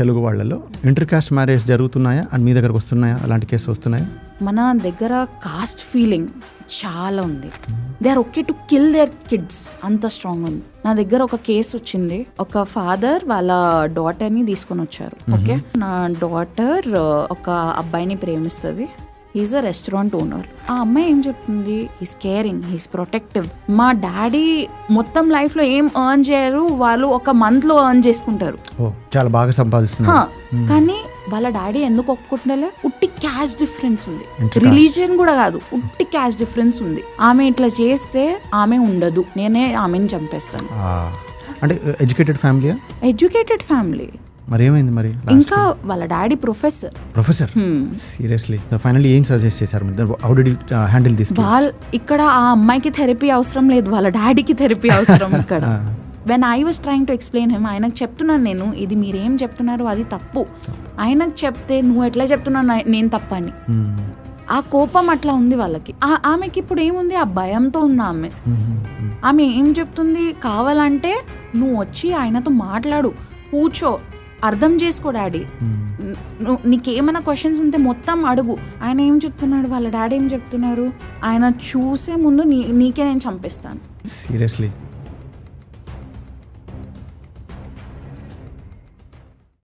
తెలుగు వాళ్ళలో. Inter caste marriage జరుగుతున్నాయా? And మీ దగ్గరకు వస్తున్నాయా? అలాంటి కేసు వస్తున్నాయా? మన దగ్గర కాస్ట్ ఫీలింగ్ చాలా ఉంది. They are okay to kill their kids అంత స్ట్రాంగ్ ఉంది. నా దగ్గర ఒక కేసు వచ్చింది. ఒక ఫాదర్ వాళ్ళ డాటర్ని తీసుకొని వచ్చారు. ఓకే నా డాటర్ ఒక అబ్బాయిని ప్రేమిస్తుంది. హీస్ అ రెస్టారెంట్ ఓనర్ ఆ అమ్మాయి ఏం చెప్తుంది? హీస్ కేరింగ్ హీస్ ప్రొటెక్టివ్ మా డాడీ మొత్తం లైఫ్లో ఏం ఎర్న్ చేయరు వాళ్ళు ఒక మంత్లో ఎర్న్ చేసుకుంటారు. చాలా బాగా సంపాదిస్తున్నారు. హా, కానీ వాళ్ళ డాడీ ఎందుకు ఒప్పుకుంటున్నలే ఉట్టి క్యాష్ డిఫరెన్స్ ఉంది. రిలీజియన్ కూడా కాదు ఉట్టి క్యాష్ డిఫరెన్స్ ఉంది. ఆమె ఇట్లా చేస్తే ఆమె ఉండదు. నేనే ఆమెను చంపేస్తాను. అంటే ఎడ్యుకేటెడ్ ఫ్యామిలీయా ఎడ్యుకేటెడ్ ఫ్యామిలీ మరి ఏమైంది మరి ఇంకా వాళ్ళ daddy professor. Professor? Seriously. Finally ఏం సజెస్ట్ చేశారు? మీరు హౌ డి హ్యాండిల్ దిస్ వాళ్ళ ఇక్కడ ఆ అమ్మాయికి థెరపీ అవసరం లేదు వాళ్ళ డాడీకి థెరపీ అవసరం ఇక్కడ. When I was trying to explain him ఆయనకు చెప్తున్నాను నేను ఇది మీరేం చెప్తున్నారు అది తప్పు. ఆయనకు చెప్తే నువ్వు ఎట్లా చెప్తున్నావు నేను తప్పని. ఆ కోపం అట్లా ఉంది వాళ్ళకి. ఆ- ఆమెకి ఇప్పుడు ఏముంది? ఆ భయంతో ఉంది ఆమె. ఆమె ఏం చెప్తుంది? కావాలంటే నువ్వు వచ్చి ఆయనతో మాట్లాడు కూర్చో. అర్థం చేసుకో డాడీ. నువ్వు నీకేమైనా క్వశ్చన్స్ ఉంటే మొత్తం అడుగు. ఆయన ఏం చెప్తున్నాడు? వాళ్ళ డాడీ ఏం చెప్తున్నారు? ఆయన చూసే ముందు నీ నీకే నేను చంపేస్తాను. సీరియస్లీ